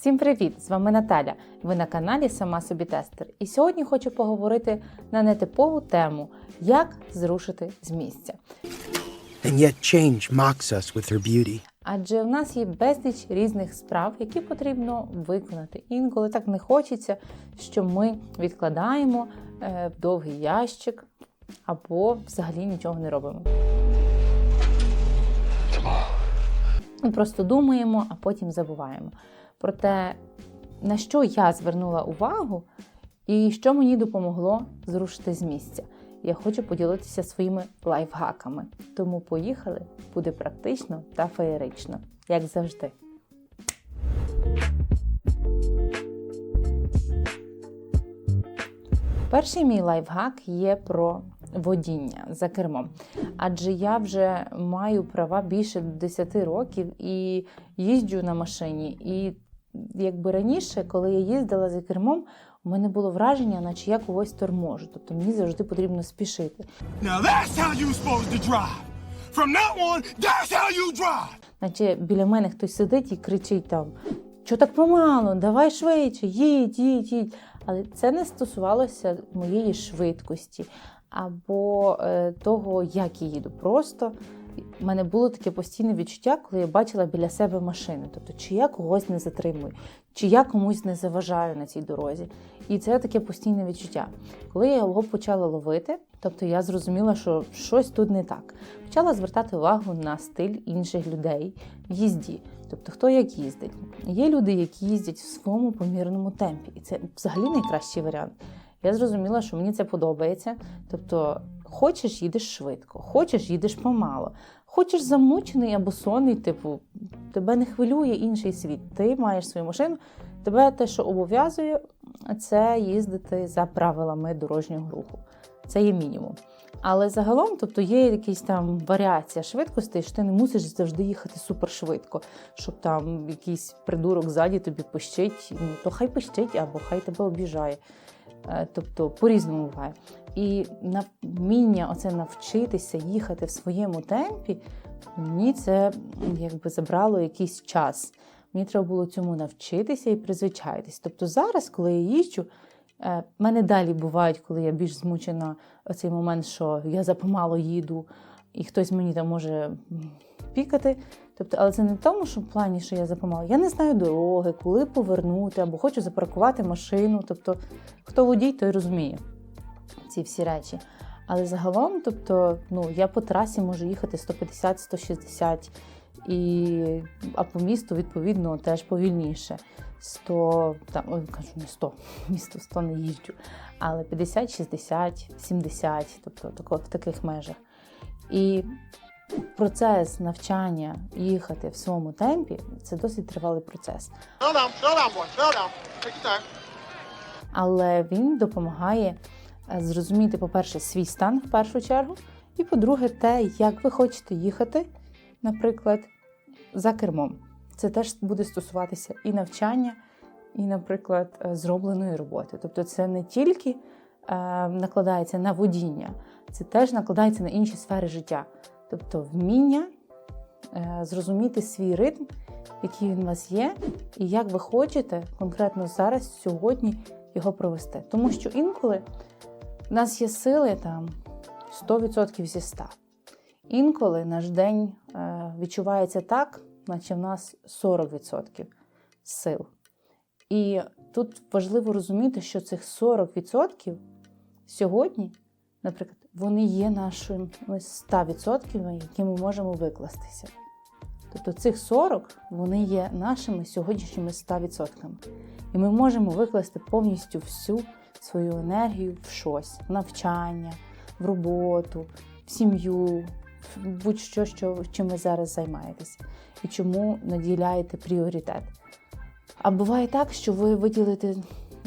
Всім привіт! З вами Наталя. Ви на каналі Сама собі тестер. І сьогодні хочу поговорити на нетипову тему, як зрушити з місця. And yet change mocks us with her beauty. Адже в нас є безліч різних справ, які потрібно виконати. Інколи так не хочеться, що ми відкладаємо е, в довгий ящик або взагалі нічого не робимо. Ми просто думаємо, а потім забуваємо. Проте, на що я звернула увагу і що мені допомогло зрушити з місця. Я хочу поділитися своїми лайфхаками. Тому поїхали, буде практично та феєрично, як завжди. Перший мій лайфхак є про водіння за кермом. Адже я вже маю права більше 10 років і їжджу на машині. І якби раніше, коли я їздила за кермом, у мене було враження, наче я когось торможу. Тобто мені завжди потрібно спішити. Now that's how you supposed to drive. From now on, that's how you drive. Наче біля мене хтось сидить і кричить там: що так помало, давай швидше, їдь, їдь, їдь. Але це не стосувалося моєї швидкості або е, того, як я їду. Просто в мене було таке постійне відчуття, коли я бачила біля себе машини. Тобто, чи я когось не затримую, чи я комусь не заважаю на цій дорозі. І це таке постійне відчуття. Коли я його почала ловити, тобто я зрозуміла, що щось тут не так. Почала звертати увагу на стиль інших людей в їзді. Тобто, хто як їздить. Є люди, які їздять в своєму помірному темпі, і це взагалі найкращий варіант. Я зрозуміла, що мені це подобається. Тобто, хочеш, їдеш швидко, хочеш, їдеш помало, хочеш замучений або сонний, типу, тебе не хвилює інший світ. Ти маєш свою машину, тебе те, що обов'язує, це їздити за правилами дорожнього руху. Це є мінімум. Але загалом, тобто є якась там варіація швидкості, що ти не мусиш завжди їхати супершвидко, щоб там якийсь придурок ззаді тобі пищить, ну то хай пищить або хай тебе обіжає. Е, Тобто по-різному буває. І вміння оце навчитися їхати в своєму темпі, мені це якби забрало якийсь час. Мені треба було цьому навчитися і призвичаїтись. Тобто зараз, коли я їжджу, е, в мене далі бувають, коли я більш змучена оцей момент, що я запомало їду, і хтось мені там може пікати. Тобто, але це не в тому, що в плані, що я запомала. Я не знаю дороги, коли повернути, або хочу запаркувати машину. Тобто, хто водій, той розуміє ці всі речі. Але загалом, тобто, ну, я по трасі можу їхати 150-160, і, а по місту, відповідно, теж повільніше. 100, там, кажу, не 100, місто 100 не їжджу, але 50, 60, 70, тобто в таких межах. І процес навчання їхати в своєму темпі це досить тривалий процес. Але він допомагає е, зрозуміти, по-перше, свій стан в першу чергу, і по-друге, те, як ви хочете їхати, наприклад, за кермом. Це теж буде стосуватися і навчання, і, наприклад, е, зробленої роботи. Тобто, це не тільки е, накладається на водіння, це теж накладається на інші сфери життя. Тобто, вміння е, зрозуміти свій ритм, який він у вас є, і як ви хочете конкретно зараз, сьогодні його провести. Тому що інколи в нас є сили там 100% зі 100. Інколи наш день е, відчувається так, наче в нас 40% сил. І тут важливо розуміти, що цих 40% сьогодні, наприклад, вони є нашими 100%, які ми можемо викластися. Тобто цих 40 вони є нашими сьогоднішніми 100%. І ми можемо викласти повністю всю свою енергію в щось, в навчання, в роботу, в сім'ю, в будь-що, що, чим ви зараз займаєтесь, і чому наділяєте пріоритет. А буває так, що ви виділите,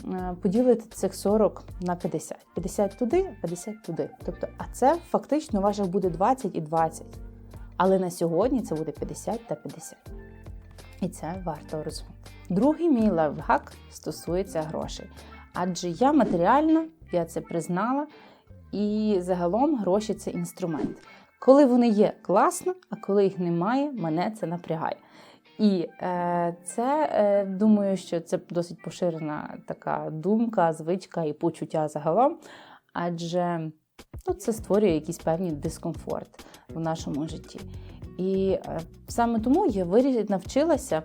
е, поділите цих 40 на 50. 50 туди, 50 туди. Тобто, а це фактично ваших буде 20 і 20. Але на сьогодні це буде 50 та 50. І це варто розуміти. Другий мій лайфхак стосується грошей. Адже я матеріально, я це признала, і загалом гроші це інструмент. Коли вони є класно, а коли їх немає, мене це напрягає. І е, це е, думаю, що це досить поширена така думка, звичка і почуття загалом, адже ну, це створює якийсь певний дискомфорт в нашому житті. І е, саме тому я вирі- навчилася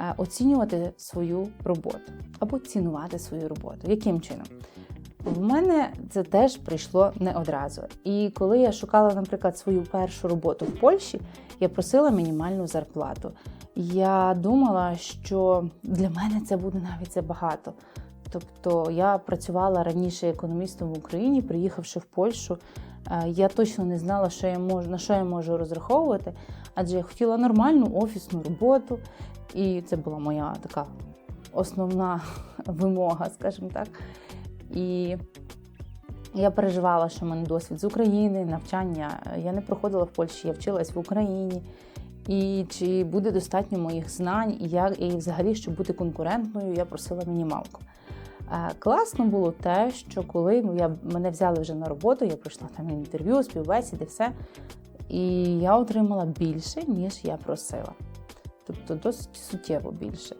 е, оцінювати свою роботу або цінувати свою роботу. Яким чином? В мене це теж прийшло не одразу. І коли я шукала, наприклад, свою першу роботу в Польщі, я просила мінімальну зарплату. Я думала, що для мене це буде навіть забагато. Тобто я працювала раніше економістом в Україні, приїхавши в Польщу. е, Я точно не знала, що я можу, на що я можу розраховувати, адже я хотіла нормальну офісну роботу, і це була моя така основна вимога, скажімо так. І я переживала, що в мене досвід з України, навчання. Я не проходила в Польщі, я вчилась в Україні. І чи буде достатньо моїх знань, і як і взагалі, щоб бути конкурентною, я просила мінімалку. Е, Класно було те, що коли я, мене взяли вже на роботу, я пройшла там інтерв'ю, співбесіди, все. І я отримала більше, ніж я просила. Тобто досить суттєво більше.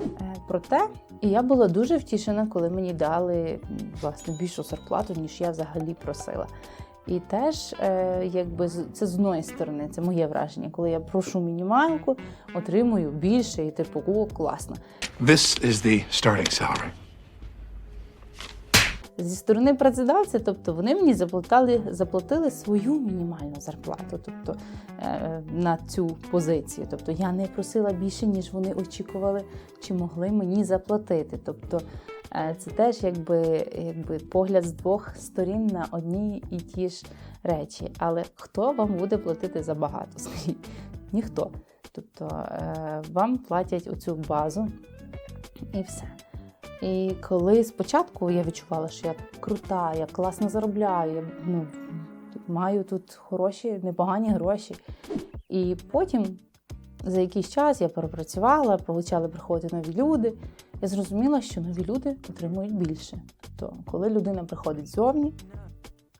Е, Проте я була дуже втішена, коли мені дали власне більшу зарплату, ніж я взагалі просила. І теж, е, якби це з одної сторони, це моє враження. Коли я прошу мінімалку, отримую більше, і типу, о, класно. This is the starting salary. Зі сторони працедавця, тобто вони мені заплатили, заплатили свою мінімальну зарплату, тобто е, на цю позицію. Тобто я не просила більше, ніж вони очікували, чи могли мені заплатити. Тобто е, це теж якби, якби погляд з двох сторін на одні і ті ж речі. Але хто вам буде платити забагато? Скажіть, ніхто. Тобто е, вам платять оцю базу і все. І коли спочатку я відчувала, що я крута, я класно заробляю, я ну, маю тут хороші, непогані гроші. І потім за якийсь час я перепрацювала, почали приходити нові люди. Я зрозуміла, що нові люди отримують більше. Тобто, коли людина приходить ззовні,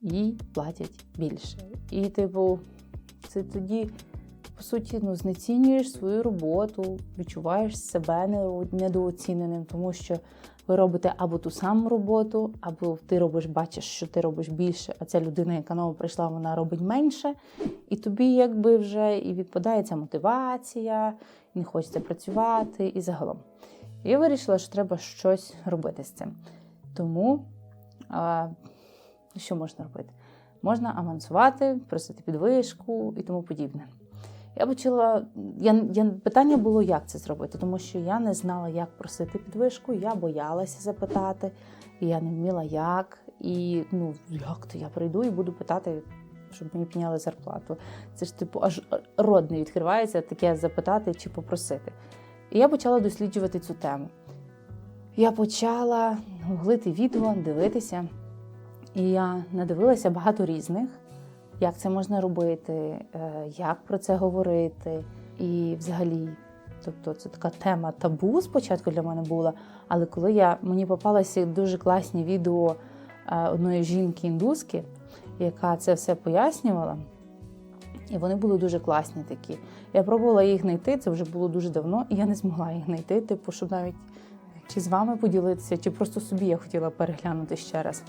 їй платять більше. І, типу, це тоді, по суті, ну, знецінюєш свою роботу, відчуваєш себе недооціненим, тому що ви робите або ту саму роботу, або ти робиш, бачиш, що ти робиш більше, а ця людина, яка нова прийшла, вона робить менше. І тобі якби вже і відпадає ця мотивація, і не хочеться працювати і загалом. Я вирішила, що треба щось робити з цим. Тому а, що можна робити? Можна авансувати, просити підвишку і тому подібне. Я почала. Я, я, питання було, як це зробити, тому що я не знала, як просити підвишку, я боялася запитати, і я не вміла як. І ну, як то я прийду і буду питати, щоб мені підняли зарплату. Це ж типу аж рот не відкривається таке запитати чи попросити. І я почала досліджувати цю тему. Я почала гуглити відео, дивитися. І я надивилася багато різних, як це можна робити, е, як про це говорити. І взагалі, тобто це така тема табу спочатку для мене була. Але коли я, мені попалося дуже класні відео е, одної жінки-індуски, яка це все пояснювала, і вони були дуже класні такі. Я пробувала їх знайти, це вже було дуже давно, і я не змогла їх знайти, типу, щоб навіть чи з вами поділитися, чи просто собі я хотіла переглянути ще раз.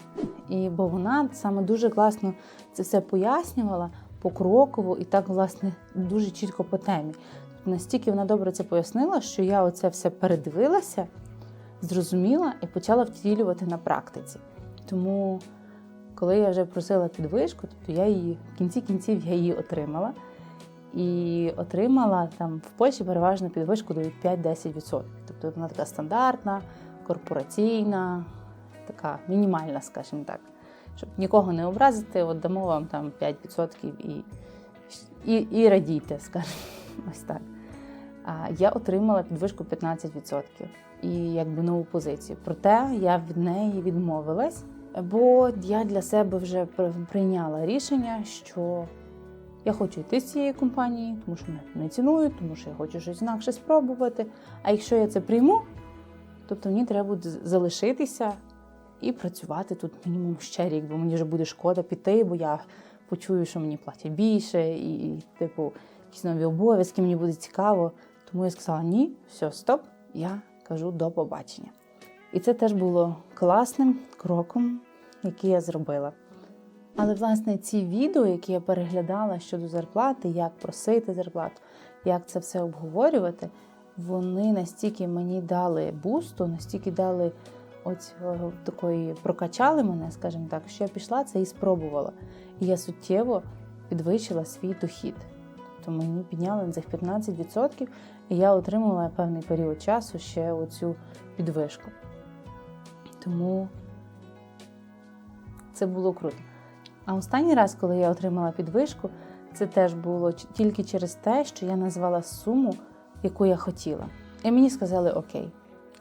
І бо вона саме дуже класно це все пояснювала покроково і так, власне, дуже чітко по темі. Тобто настільки вона добре це пояснила, що я оце все передивилася, зрозуміла і почала втілювати на практиці. Тому, коли я вже просила підвишку, тобто я її в кінці кінців я її отримала. І отримала там в Польщі переважно підвишку дають 5-10%. Тобто вона така стандартна, корпораційна, така мінімальна, скажімо так. Щоб нікого не образити, от дамо вам там 5% і, і, і радійте, скажімо, ось так. А я отримала підвишку 15% і якби нову позицію. Проте я від неї відмовилась, бо я для себе вже прийняла рішення, що я хочу йти з цієї компанії, тому що мене не цінують, тому що я хочу щось інакше спробувати. А якщо я це прийму, тобто мені треба буде залишитися і працювати тут мінімум ще рік, бо мені вже буде шкода піти, бо я почую, що мені платять більше, і, і, типу, якісь нові обов'язки, мені буде цікаво. Тому я сказала: ні, все, стоп, я кажу до побачення. І це теж було класним кроком, який я зробила. Але, власне, ці відео, які я переглядала щодо зарплати, як просити зарплату, як це все обговорювати, вони настільки мені дали бусту, настільки дали оцього такої прокачали мене, скажімо так, що я пішла це і спробувала. І я суттєво підвищила свій дохід. Тобто мені підняли цих 15%, і я отримала певний період часу ще оцю підвишку. Тому це було круто. А останній раз, коли я отримала підвишку, це теж було тільки через те, що я назвала суму, яку я хотіла. І мені сказали окей.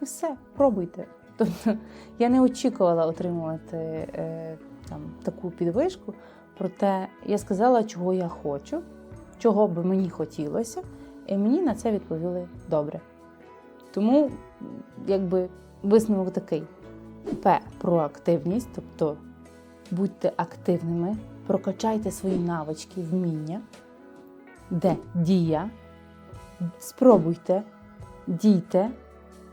І все, пробуйте. Тобто я не очікувала отримувати е, там, таку підвишку, проте я сказала, чого я хочу, чого би мені хотілося, і мені на це відповіли добре. Тому, якби висновок такий: П. Проактивність, тобто будьте активними, прокачайте свої навички, вміння. Д. Дія. Спробуйте, дійте.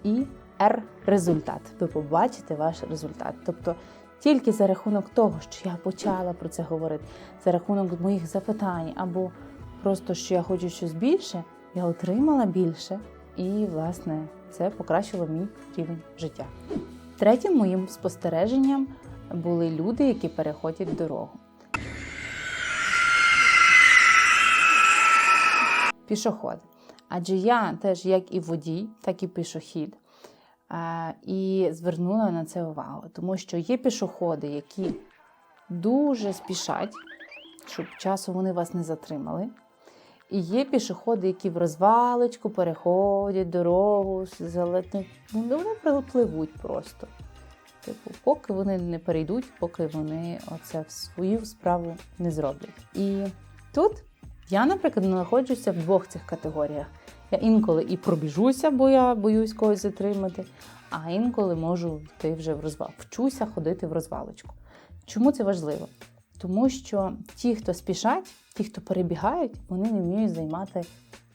І Р. Результат. Ви побачите ваш результат. Тобто тільки за рахунок того, що я почала про це говорити, за рахунок моїх запитань, або просто що я хочу щось більше, я отримала більше, і, власне, це покращило мій рівень життя. Третім моїм спостереженням були люди, які переходять дорогу. Пішоход. Адже я теж, як і водій, так і пішохід. Е, І звернула на це увагу, тому що є пішоходи, які дуже спішать, щоб часу вони вас не затримали. І є пішоходи, які в розвалочку переходять дорогу, залетнуть, ну, вони пропливуть просто. Типу, поки вони не перейдуть, поки вони оце в свою справу не зроблять. І тут я, наприклад, знаходжуся в двох цих категоріях. Я інколи і пробіжуся, бо я боюсь когось затримати, а інколи можу йти вже в розвал. Вчуся ходити в розвалочку. Чому це важливо? Тому що ті, хто спішать, ті, хто перебігають, вони не вміють займати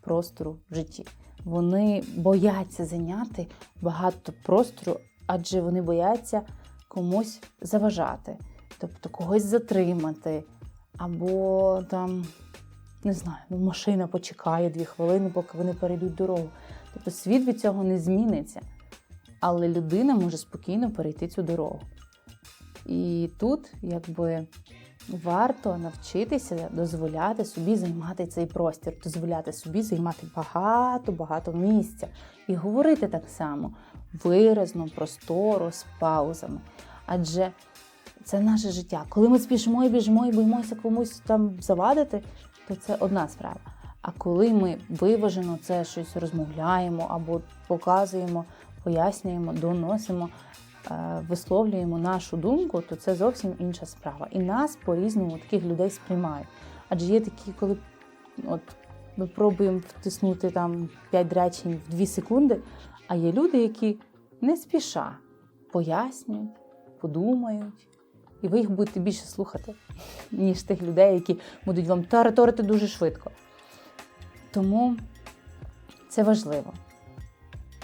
простору в житті. Вони бояться зайняти багато простору, адже вони бояться комусь заважати, тобто когось затримати, або там, не знаю, ну, машина почекає дві хвилини, поки вони перейдуть дорогу. Тобто світ від цього не зміниться, але людина може спокійно перейти цю дорогу. І тут, якби. Варто навчитися дозволяти собі займати цей простір, дозволяти собі займати багато-багато місця і говорити так само виразно, просторо, з паузами. Адже це наше життя. Коли ми спішимо і біжимо і боїмося комусь там завадити, то це одна справа. А коли ми виважено це щось розмовляємо або показуємо, пояснюємо, доносимо, е, висловлюємо нашу думку, то це зовсім інша справа. І нас по-різному таких людей сприймають. Адже є такі, коли от, ми пробуємо втиснути там 5 речень в 2 секунди, а є люди, які не спіша пояснюють, подумають, і ви їх будете більше слухати, ніж тих людей, які будуть вам тараторити дуже швидко. Тому це важливо.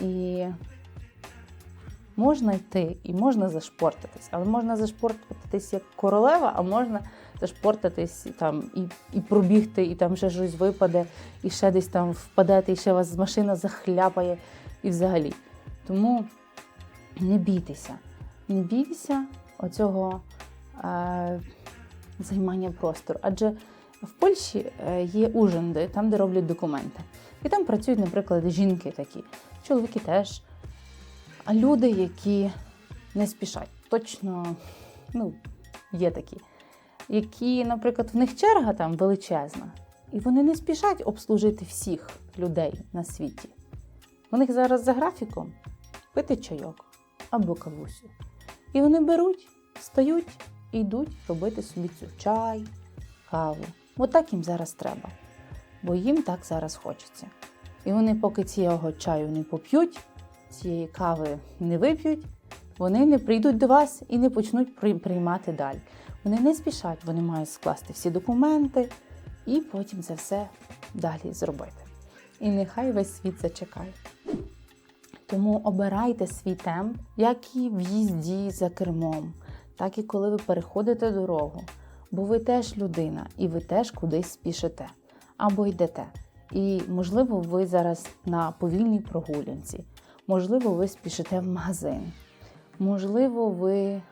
І можна йти і можна зашпортитись, але можна зашпортитись як королева, а можна зашпортитись там і, і пробігти, і там ще щось випаде, і ще десь там впадете, і ще вас машина захляпає, і взагалі. Тому не бійтеся, не бійтеся оцього е, займання простору. Адже в Польщі е, є ужинди, там, де роблять документи. І там працюють, наприклад, жінки такі, чоловіки теж. А люди, які не спішать, точно ну, є такі, які, наприклад, в них черга там величезна, і вони не спішать обслужити всіх людей на світі. У них зараз за графіком пити чайок або кавусю. І вони беруть, встають і йдуть робити собі цю чай, каву. От так їм зараз треба, бо їм так зараз хочеться. І вони, поки цього чаю не поп'ють, цієї кави не вип'ють, вони не прийдуть до вас і не почнуть приймати далі. Вони не спішать, вони мають скласти всі документи і потім це все далі зробити. І нехай весь світ зачекає. Тому обирайте свій темп, як і в їзді за кермом, так і коли ви переходите дорогу. Бо ви теж людина, і ви теж кудись спішите або йдете. І, можливо, ви зараз на повільній прогулянці, можливо, ви спішите в магазин, можливо, ви е,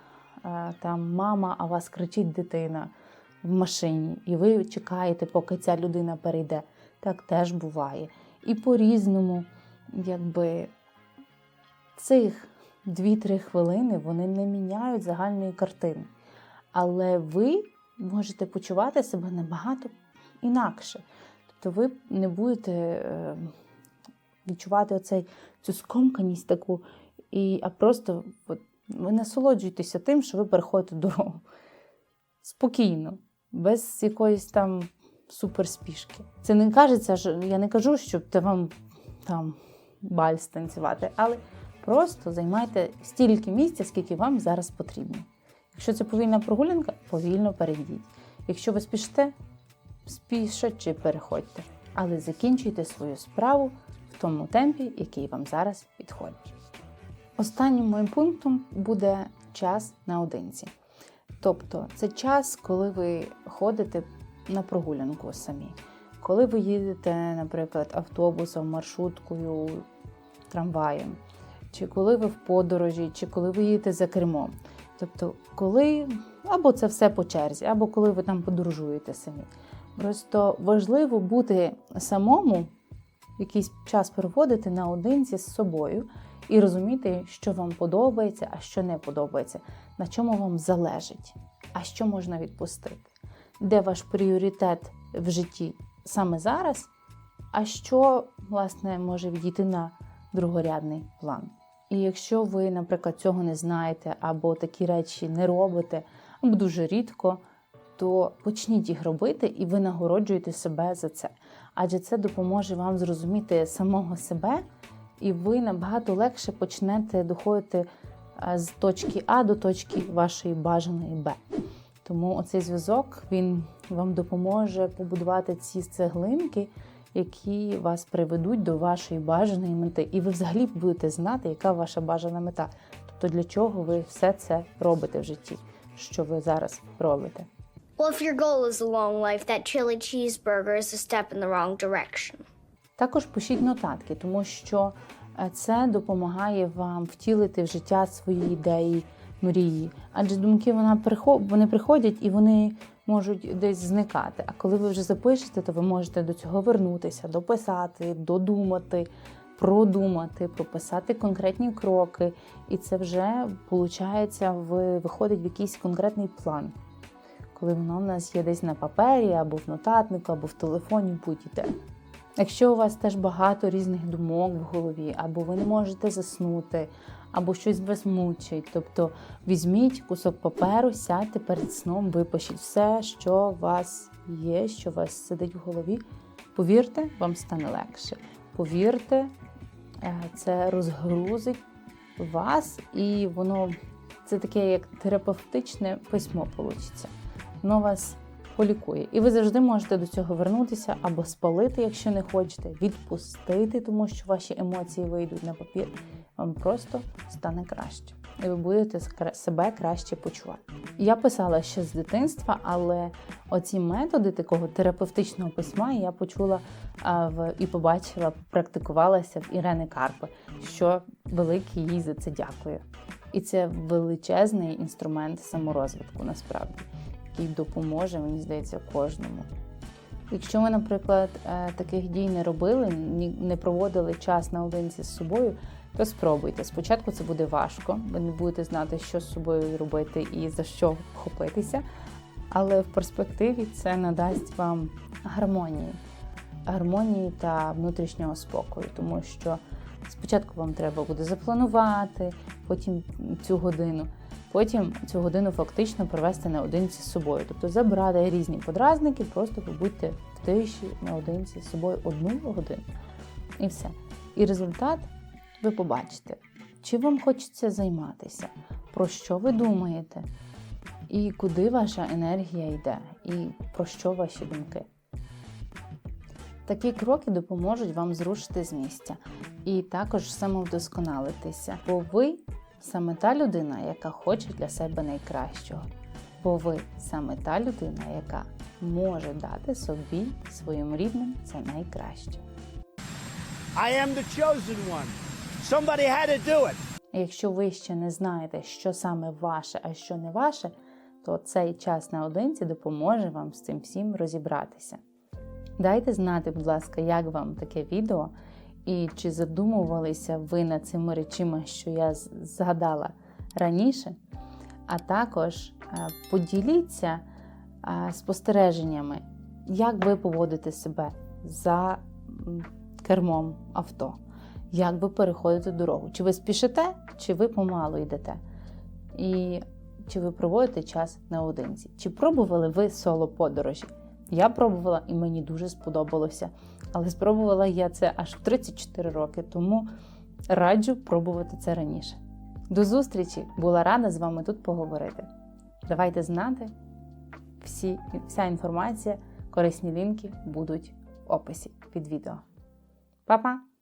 там мама, а вас кричить дитина в машині, і ви чекаєте, поки ця людина перейде. Так теж буває. І по-різному, якби цих 2-3 хвилини вони не міняють загальної картини. Але ви можете почувати себе набагато інакше. Тобто ви не будете е, відчувати оцей, цю скомканість таку, і, а просто ви насолоджуєтеся тим, що ви переходите дорогу. Спокійно, без якоїсь там суперспішки. Це не кажеться, що я не кажу, щоб те вам там баль станцювати, але просто займайте стільки місця, скільки вам зараз потрібно. Якщо це повільна прогулянка, повільно перейдіть. Якщо ви спішите, спішачи переходьте. Але закінчуйте свою справу в тому темпі, який вам зараз підходить. Останнім моїм пунктом буде час наодинці. Тобто це час, коли ви ходите на прогулянку самі. Коли ви їдете, наприклад, автобусом, маршруткою, трамваєм, чи коли ви в подорожі, чи коли ви їдете за кермом. Тобто, коли або це все по черзі, або коли ви там подорожуєте самі. Просто важливо бути самому, якийсь час проводити наодинці з собою і розуміти, що вам подобається, а що не подобається, на чому вам залежить, а що можна відпустити, де ваш пріоритет в житті саме зараз, а що, власне, може відійти на другорядний план. І якщо ви, наприклад, цього не знаєте, або такі речі не робите, або дуже рідко, то почніть їх робити, і ви нагороджуєте себе за це. Адже це допоможе вам зрозуміти самого себе, і ви набагато легше почнете доходити е, з точки А до точки вашої бажаної Б. Тому оцей зв'язок він вам допоможе побудувати ці цеглинки, які вас приведуть до вашої бажаної мети. І ви взагалі будете знати, яка ваша бажана мета. Тобто для чого ви все це робите в житті, що ви зараз робите. Well, if your goal is a long life, that chili cheeseburger is a step in the wrong direction. Також пишіть нотатки, тому що е, це допомагає вам втілити в життя свої ідеї, мрії. Адже думки вона вони приходять і вони можуть десь зникати. А коли ви вже запишете, то ви можете до цього вернутися, дописати, додумати, продумати, прописати конкретні кроки. І це вже виходить, виходить в якийсь конкретний план. Коли воно в нас є десь на папері, або в нотатнику, або в телефоні, будь-де. Якщо у вас теж багато різних думок в голові, або ви не можете заснути, або щось вас мучить, тобто візьміть кусок паперу, сядьте перед сном, випишіть все, що у вас є, що у вас сидить в голові. Повірте, вам стане легше. Повірте, е, це розгрузить вас, і воно це таке як терапевтичне письмо вийде. Воно вас полікує. І ви завжди можете до цього вернутися або спалити, якщо не хочете, відпустити, тому що ваші емоції вийдуть на папір. Вам просто стане краще. І ви будете себе краще почувати. Я писала ще з дитинства, але оці методи такого терапевтичного письма я почула в і побачила, практикувалася в Ірени Карпи, що велике їй за це дякую. І це величезний інструмент саморозвитку насправді який допоможе, мені здається, кожному. Якщо ви, наприклад, е, таких дій не робили, не проводили час наодинці з собою, то спробуйте. Спочатку це буде важко, ви не будете знати, що з собою робити і за що вхопитися. Але в перспективі це надасть вам гармонії, гармонії та внутрішнього спокою, тому що спочатку вам треба буде запланувати, потім цю годину. Потім цю годину фактично провести наодинці з собою. Тобто забрати різні подразники, просто побудьте в тиші наодинці з собою одну годину. І все. І результат ви побачите, чи вам хочеться займатися, про що ви думаєте, і куди ваша енергія йде, і про що ваші думки. Такі кроки допоможуть вам зрушити з місця і також самовдосконалитися, бо ви саме та людина, яка хоче для себе найкращого. Бо ви саме та людина, яка може дати собі, своїм рідним це найкраще. I am the chosen one. Somebody had to do it. Якщо ви ще не знаєте, що саме ваше, а що не ваше, то цей час наодинці допоможе вам з цим всім розібратися. Дайте знати, будь ласка, як вам таке відео, і чи задумувалися ви над цими речима, що я згадала раніше. А також е, поділіться е, спостереженнями, як ви поводите себе за кермом авто, як ви переходите дорогу. Чи ви спішите, чи ви помалу йдете? І чи ви проводите час наодинці? Чи пробували ви соло подорожі? Я пробувала і мені дуже сподобалося. Але спробувала я це аж в 34 роки, тому раджу пробувати це раніше. До зустрічі! Була рада з вами тут поговорити. Давайте знати, всі, вся інформація, корисні лінки будуть в описі під відео. Па-па!